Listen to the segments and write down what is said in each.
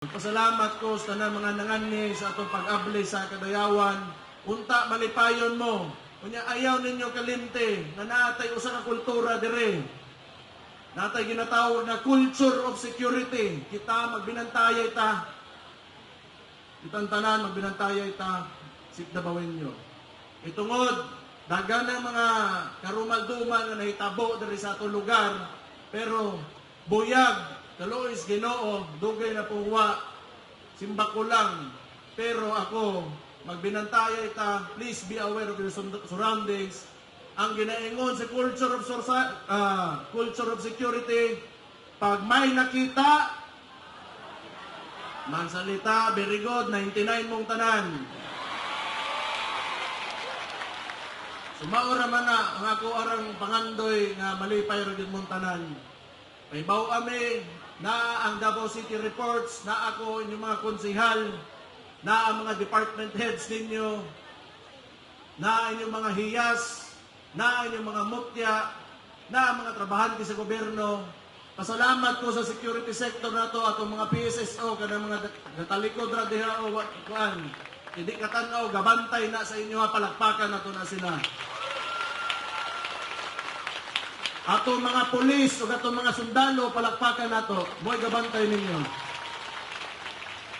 Pasalamat ko sa tanan mga nangani sa atong pag-abli sa kadayawan. Unta malipayon mo. Unya ayaw ninyo kalinte nga naatay usa ka kultura dire. Natay ginatawag na culture of security. Kita magbinantayay ta. Kitang tanan magbinantayay ta. Sikdabawin nyo. Itungod, dagan ng mga karumalduman nga nahitabo diri sa atong lugar. Pero buyag, kalois ginoo, dugay na puwa, simba ko lang. Pero ako, magbinantayay ta, please be aware of your surroundings. Ang ginaingon sa culture of ah, culture of security, pag may nakita, mansalita, very good, 99 mong tanan. Sumaora man na ang ako arang pangandoy nga malipay gyud mong tanan. May baw ami na ang Davao City Reports, na ako inyong mga konsihal, na ang mga department heads ninyo, na inyong mga hiyas, na inyong mga mutya, na mga trabahante sa gobyerno. Pasalamat ko sa security sector na to atong mga PSSO kanang mga natalikod ra diha o kuan. Hindi katanaw gabantay na sa inyo palakpakan nato na sila. Ato mga pulis o ato mga sundalo palakpakan nato, mo'y gabantay ninyo.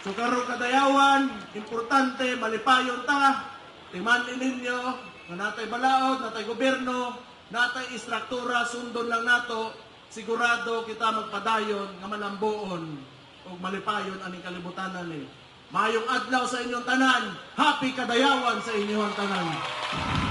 So karong kadayawan, importante malipayon ta, timanin ninyo, nga natay balaod, natay gobyerno, natay istruktura, sundon lang nato, sigurado kita magpadayon nga malambuon o malipayon aning kalibutan ni. Mayong adlaw sa inyong tanan, happy kadayawan sa inyong tanan.